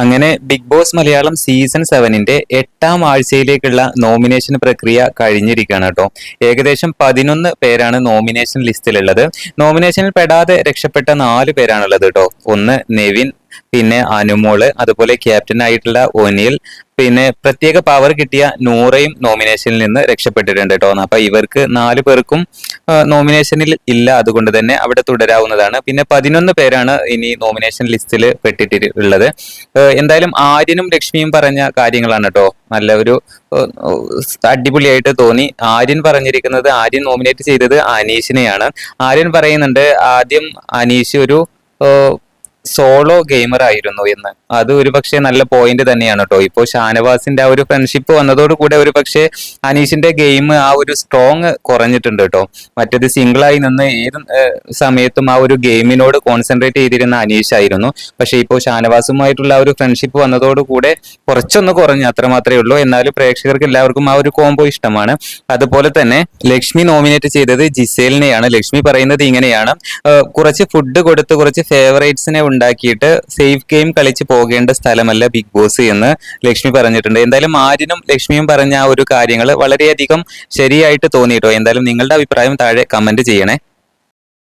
അങ്ങനെ big boss Malayalam season സെവനിന്റെ എട്ടാം ആഴ്ചയിലേക്കുള്ള നോമിനേഷൻ പ്രക്രിയ കഴിഞ്ഞിരിക്കുകയാണ് കേട്ടോ. ഏകദേശം പതിനൊന്ന് പേരാണ് നോമിനേഷൻ ലിസ്റ്റിലുള്ളത് നോമിനേഷനിൽ പെടാതെ രക്ഷപ്പെട്ട നാല് പേരാണുള്ളത് കേട്ടോ. ഒന്ന് നെവിൻ പിന്നെ അനുമോൾ അതുപോലെ ക്യാപ്റ്റൻ ആയിട്ടുള്ള ഒനിൽ പിന്നെ പ്രത്യേക പവർ കിട്ടിയ നൂറയും നോമിനേഷനിൽ നിന്ന് രക്ഷപ്പെട്ടിട്ടുണ്ട് കേട്ടോ. അപ്പൊ ഇവർക്ക് നാല് പേർക്കും നോമിനേഷനിൽ ഇല്ല. അതുകൊണ്ട് തന്നെ അവിടെ തുടരാവുന്നതാണ്. പിന്നെ പതിനൊന്ന് പേരാണ് ഇനി നോമിനേഷൻ ലിസ്റ്റിൽ പെട്ടിട്ടുള്ളത്. എന്തായാലും ആര്യനും ലക്ഷ്മിയും പറഞ്ഞ കാര്യങ്ങളാണ് കേട്ടോ. നല്ല ഒരു അടിപൊളിയായിട്ട് തോന്നി. ആര്യൻ പറഞ്ഞിരിക്കുന്നത് ആര്യൻ നോമിനേറ്റ് ചെയ്തത് അനീഷിനെയാണ്. ആര്യൻ പറയുന്നുണ്ട് ആദ്യം അനീഷ് ഒരു സോളോ ഗെയിമർ ആയിരുന്നു എന്ന്. അത് ഒരു പക്ഷേ നല്ല പോയിന്റ് തന്നെയാണ് കേട്ടോ ഇപ്പോൾ ഷാനവാസിന്റെ ആ ഒരു ഫ്രണ്ട്ഷിപ്പ് വന്നതോടുകൂടെ ഒരു പക്ഷേ അനീഷിന്റെ ഗെയിം ആ ഒരു സ്ട്രോങ് കുറഞ്ഞിട്ടുണ്ട് കേട്ടോ മറ്റേത് സിംഗിളായി നിന്ന് ഏത് സമയത്തും ആ ഒരു ഗെയിമിനോട് കോൺസെൻട്രേറ്റ് ചെയ്തിരുന്ന അനീഷ് ആയിരുന്നു. പക്ഷെ ഇപ്പോൾ ഷാനവാസുമായിട്ടുള്ള ആ ഒരു ഫ്രണ്ട്ഷിപ്പ് വന്നതോടുകൂടെ കുറച്ചൊന്ന് കുറഞ്ഞു അത്ര മാത്രമേ ഉള്ളൂ. എന്നാലും പ്രേക്ഷകർക്ക് എല്ലാവർക്കും ആ ഒരു കോംബോ ഇഷ്ടമാണ്. അതുപോലെ തന്നെ ലക്ഷ്മി നോമിനേറ്റ് ചെയ്തത് ജിസേലിനെയാണ്. ലക്ഷ്മി പറയുന്നത് ഇങ്ങനെയാണ്. കുറച്ച് ഫുഡ് കൊടുത്ത് കുറച്ച് ഫേവറേറ്റ്സിനെ ഉണ്ടാക്കിയിട്ട് സേഫ് ഗെയിം കളിച്ച് പോകേണ്ട സ്ഥലമല്ല ബിഗ് ബോസ് എന്ന് ലക്ഷ്മി പറഞ്ഞിട്ടുണ്ട്. എന്തായാലും ആര്യനും ലക്ഷ്മിയും പറഞ്ഞ ആ ഒരു കാര്യങ്ങൾ വളരെയധികം ശരിയായിട്ട് തോന്നിയിട്ടോ? എന്തായാലും നിങ്ങളുടെ അഭിപ്രായം താഴെ കമന്റ് ചെയ്യണേ.